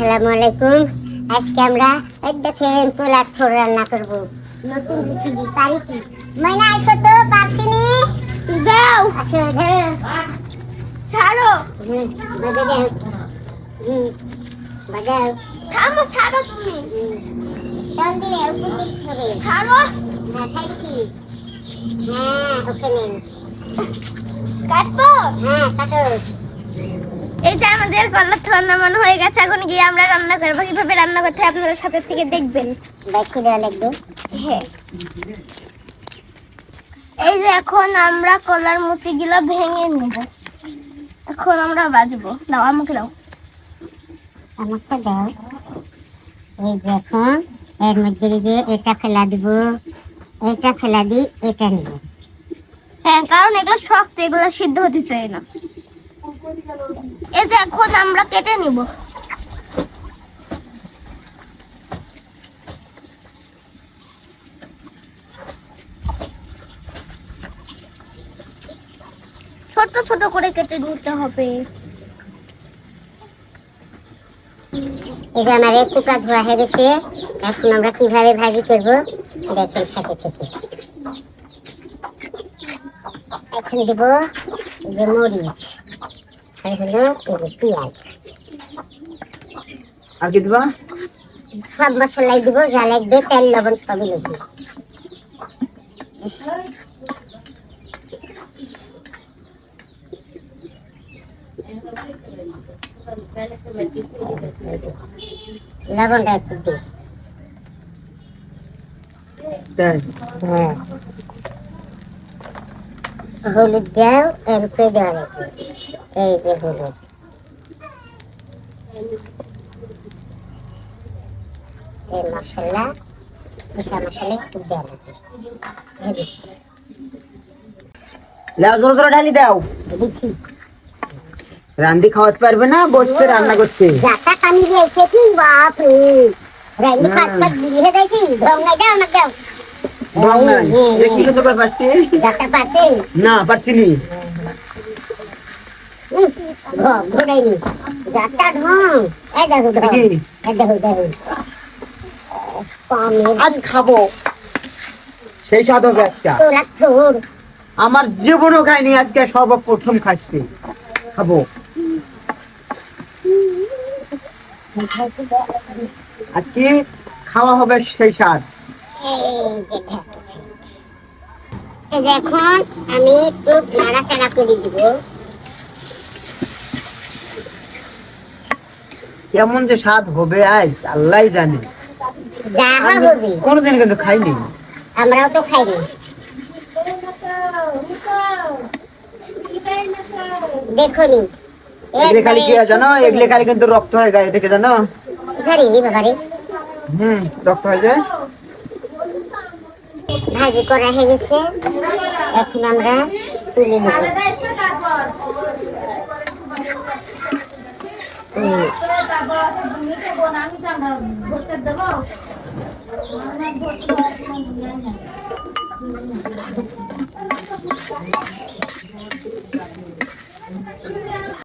আসসালামু আলাইকুম আজকে আমরা এই দেখেন কোলার থোর রান্না করব। নতুন রেসিপি পারি কি? ময়না আসো তো পারছি নি দাও। আসো ধরো। ছাড়ো। বাজে দাও হুম বাজাও থামো ছাড়ো তুমি। দিলে উপর দিক ধরে ছাড়ো। হ্যাঁ খাইছি হ্যাঁ ওখানে কাটবো? হ্যাঁ কাটো। এই যে আমাদের কলার থোর নামানো হয়ে গেছে এখন গিয়ে আমরা রান্না করব। কীভাবে রান্না করতে আপনারা সাথে থেকে দেখবেন। হ্যাঁ। এই যে এখন আমরা কলার মুচিগুলো ভেঙে নেব। এখন আমরা বাজবো। দাও আমাকে দাও। আমাকে দাও। এই যে এখন এর মধ্যে যে এটা ফেলা দিব। এটা ফেলা দিই এটা নিব। হ্যাঁ কারণ এগুলো শক্ত এগুলো সিদ্ধ হতে চায় না। এই যে এখন আমরা কেটে নিব। ছোট ছোট করে কেটে নিতে হবে। এই যে আমার এই কুকা ধোয়া হয়ে গেছে। এখন আমরা কীভাবে ভাজি করব, দেখেন সাথে থেকে। এখন দিব যে মরিচ। আর হলো পেঁয়াজ। আর কি দিবা? সব মশলাই দিব যা লাগবে তেল লবণ সবই লাগবে লবণটা একটু দিই হ্যাঁ। হলুদ দাও এর উপরে দেওয়া লাগবে এই যে হলুদ। এই মশলা মশলা একটু দেওয়া। জোর জোর ঢালি দাও। দিচ্ছি রান্দি খাওয়াতে পারবে না বসছে রান্না করছে। যাতা কামি দিয়েছে কি বাপ রে রাইনি না। পাঁচ পাঁচ দিয়ে দেখি ধম নাই দাও না দাও না। পারছি? নি ঘোরাইনি ঢং। এই দেখো এই দেখো দেখো। আজ খাব। সেই স্বাদ হবে আজকে আমার জীবনও খাইনি আজকে সর্বপ্রথম খাচ্ছি খাব। আজকে খাওয়া হবে সেই স্বাদ। এই যে এখন আমি একটু নাড়াচাড়া করে দিব। কেমন যে স্বাদ হবে আজ আল্লাহ জানে। কোনোদিন কিন্তু খাইনি। আমরাও তো খাই না দেখুনি এগুলো খালি কি জানো? এগুলো খালি কিন্তু রক্ত হয়ে গায়ে থেকে জানো? হুম রক্ত হয়ে যায় ভাজি করা হয়ে গেছে। এখন আমরা তুলে নেব।